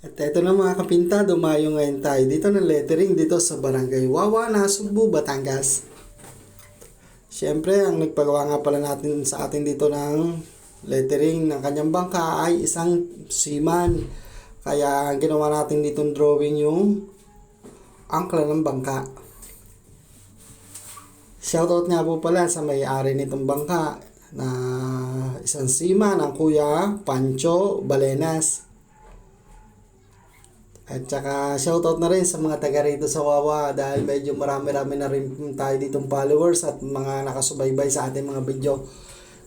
At ito na mga kapinta, dumayo ngayon tayo dito ng lettering dito sa Barangay Wawa, Nasugbu, Batangas. Siyempre, ang nagpagawa nga pala natin sa atin dito ng lettering ng kanyang bangka ay isang seaman. Kaya ang ginawa natin dito drawing yung angkla ng bangka. Shoutout nga po pala sa may-ari nitong bangka na isang seaman, ang kuya Pancho Balenas. At saka shoutout na rin sa mga taga rito sa Wawa dahil medyo marami-rami na rin tayo ditong followers at mga nakasubaybay sa ating mga video.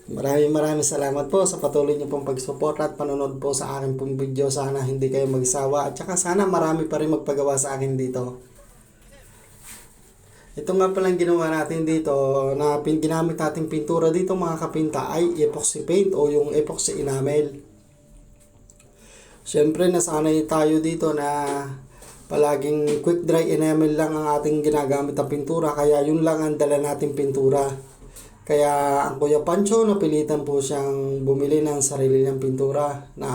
Maraming maraming salamat po sa patuloy niyo pong pagsupport at panonood po sa aking pong video. Sana hindi kayo magsawa at saka sana marami pa rin magpagawa sa akin dito. Ito nga palang ginawa natin dito na ginamit nating pintura dito mga kapinta ay epoxy paint o yung epoxy enamel. Siyempre, nasanay tayo dito na palaging quick dry enamel lang ang ating ginagamit na pintura. Kaya yun lang ang dala nating pintura. Kaya ang Kuya Pancho, napilitan po siyang bumili ng sarili niyang pintura na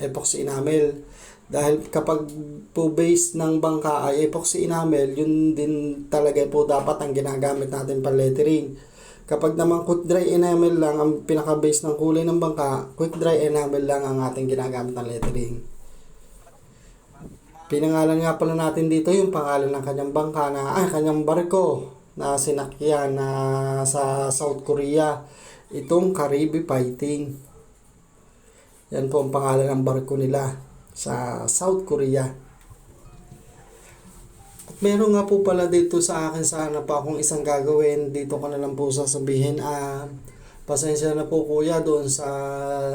epoxy enamel. Dahil kapag po base ng bangka ay epoxy enamel, yun din talaga po dapat ang ginagamit natin pa lettering. Kapag naman quick dry enamel lang ang pinaka-base ng kulay ng bangka, quick dry enamel lang ang ating ginagamit ng lettering. Pinangalan nga pala natin dito yung pangalan ng kanyang bangka na, ay, kanyang barko na sinakyan na sa South Korea. Itong Caribe Fighting. Yan po ang pangalan ng barko nila sa South Korea. Meron nga po pala dito sa akin sana pa akong isang gagawin. Dito ko na lang po sasabihin. Ah, pasensya na po kuya doon sa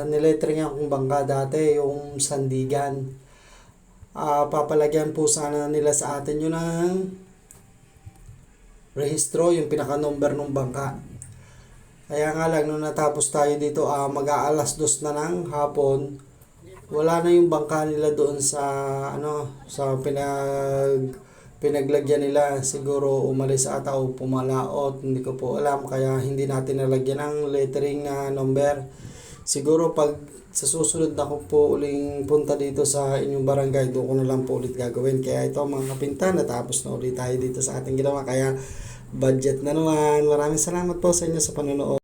niletring akong bangka dati, yung Sandigan. Ah, papalagyan po sana nila sa atin yun ng rehistro, yung pinaka-number ng bangka. Kaya nga lang, nung natapos tayo dito, ah, mag-aalas dos na ng hapon, wala na yung bangka nila doon sa, ano, sa pinag, pinaglagyan nila. Siguro umalis ata o pumalaot, hindi ko po alam. Kaya hindi natin nalagyan ng lettering na number. Siguro pag sa susunod na ko po uling punta dito sa inyong barangay, doon ko na lang po ulit gagawin. Kaya ito mga kapinta, natapos na ulit tayo dito sa ating ginawa. Kaya budget na naman. Maraming salamat po sa inyo sa panonood.